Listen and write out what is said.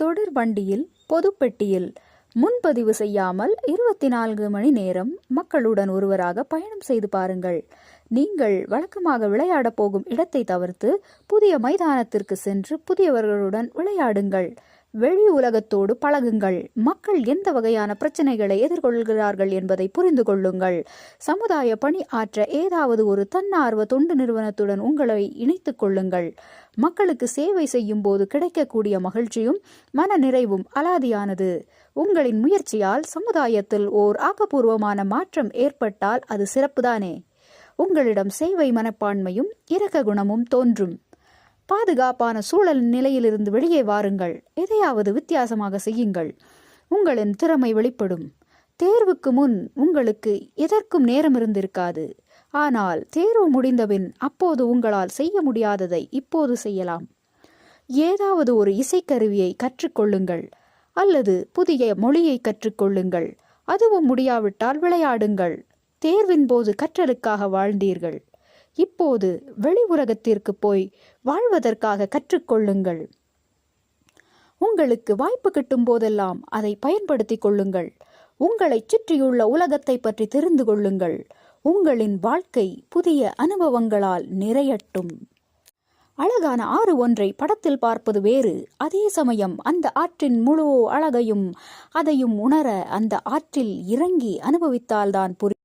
தொடர் வண்டியில் பொதுப்பெட்டியில் முன்பதிவு செய்யாமல் இருபத்தி நான்கு மணி நேரம் மக்களுடன் ஒருவராக பயணம் செய்து பாருங்கள். நீங்கள் வழக்கமாக விளையாடப் போகும் இடத்தை தவிர்த்து புதிய மைதானத்திற்கு சென்று புதியவர்களுடன் விளையாடுங்கள். வெளி உலகத்தோடு பழகுங்கள். மக்கள் எந்த வகையான பிரச்சனைகளை எதிர்கொள்கிறார்கள் என்பதை புரிந்து கொள்ளுங்கள். சமுதாய பணி ஆற்ற ஏதாவது ஒரு தன்னார்வ தொண்டு நிறுவனத்துடன் உங்களை இணைத்துக் கொள்ளுங்கள். மக்களுக்கு சேவை செய்யும் போது கிடைக்கக்கூடிய மகிழ்ச்சியும் மன நிறைவும் அலாதியானது. உங்களின் முயற்சியால் சமுதாயத்தில் ஓர் ஆக்கப்பூர்வமான மாற்றம் ஏற்பட்டால் அது சிறப்புதானே? உங்களிடம் சேவை மனப்பான்மையும் இரக்க குணமும் தோன்றும். பாதுகாப்பான சூழல் நிலையிலிருந்து வெளியே வாருங்கள். எதையாவது வித்தியாசமாக செய்யுங்கள். உங்களின் திறமை வெளிப்படும். தேர்வுக்கு முன் உங்களுக்கு எதற்கும் நேரம் இருந்திருக்காது. ஆனால் தேர்வு முடிந்தபின் அப்போது உங்களால் செய்ய முடியாததை இப்போது செய்யலாம். ஏதாவது ஒரு இசைக்கருவியை கற்றுக்கொள்ளுங்கள். அல்லது புதிய மொழியை கற்றுக்கொள்ளுங்கள். அதுவும் முடியாவிட்டால் விளையாடுங்கள். தேர்வின் போது கற்றலுக்காக வாழ்ந்தீர்கள். இப்போது வெளி உலகத்திற்கு போய் வாழ்வதற்காக கற்றுக்கொள்ளுங்கள். உங்களுக்கு வாய்ப்பு கிட்டும் போதெல்லாம் அதை பயன்படுத்திக் கொள்ளுங்கள். உங்களை சுற்றியுள்ள உலகத்தை பற்றி தெரிந்து கொள்ளுங்கள். உங்களின் வாழ்க்கை புதிய அனுபவங்களால் நிறையட்டும். அழகான ஆறு ஒன்றை படத்தில் பார்ப்பது வேறு. அதே சமயம் அந்த ஆற்றின் முழு அழகையும் அதையும் உணர அந்த ஆற்றில் இறங்கி அனுபவித்தால்தான் புரியும்.